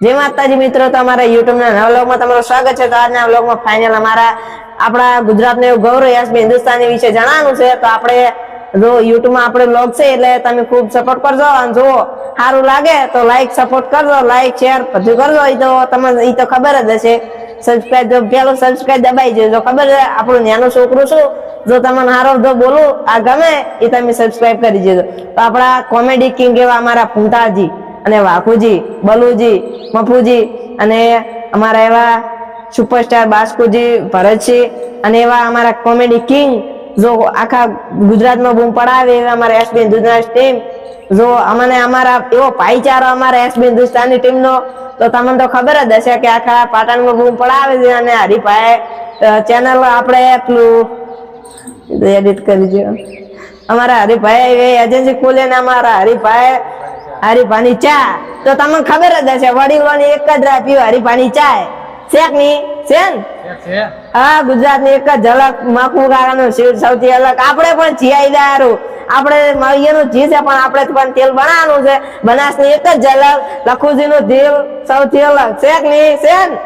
જય માતાજી મિત્રો, તમારા યુટ્યુબના નવા વ્લોગમાં તમારું સ્વાગત છે. તો આજના વ્લોગમાં ફાઇનલ અમારા આપણા ગુજરાતને એવું ગૌરવ યશભાઈ હિન્દુસ્તાની વિશે જણાવવાનું છે. તો આપણે જો યુટ્યુબમાં આપણે વ્લોગ છે એટલે તમે ખૂબ સપોર્ટ કરજો અને જો સારું લાગે તો લાઈક સપોર્ટ કરજો લાઈક શેર બધું કરજો. એ તો તમને એ તો ખબર જ હશે. સબસ્ક્રાઇબ પેલું સબસ્ક્રાઇબ દબાઈ જજો. જો ખબર છે, આપણું નાનું છોકરું છું જો તમને હારો જો બોલું, આ ગમે એ તમે સબસ્ક્રાઇબ કરી દેજો તો આપણા કોમેડી કિંગ એવા અમારા ફૂંટાજી અને વાઘુજી, બલુજી, મફુજી અને અમારા એવા સુપરસ્ટાર બાસ્કુજી, ભરતસિંહ અને એવા અમારા કોમેડી કિંગ જો આખા ગુજરાતમાં બૂમ પડાવે એવા અમારા એસબી હિન્દુસ્તાન ટીમ જો અમને અમારા એવો ભાઈચારો અમારા એસબી હિન્દુસ્તાનની ટીમનો તો તમને તો ખબર જ હશે કે આખા પાટણમાં બૂમ પડાવે છે અને હરિભાઈ ચેનલ આપણે એટલું એડિટ કરી અમારા હરિભાઈ એજન્સી ખોલે ને અમારા હરીભાઈ હરીભાની ચા. તો તમને ખબર જ હશે વડીલોની એક જ રાહ પીવે હરીફાની ચા શેકની? શેન? હા ગુજરાતની એક જ ઝલક મકુ કાકાનું શિવ સૌથી અલગ. આપણે પણ જીઆઈ દારું આપણે મહિયાનું જી છે પણ આપણે પણ તેલ બનાવવાનું છે. બનાસની એક જ ઝલક લખુજી નું તેલ સૌથી અલગ. શેકની? છે ને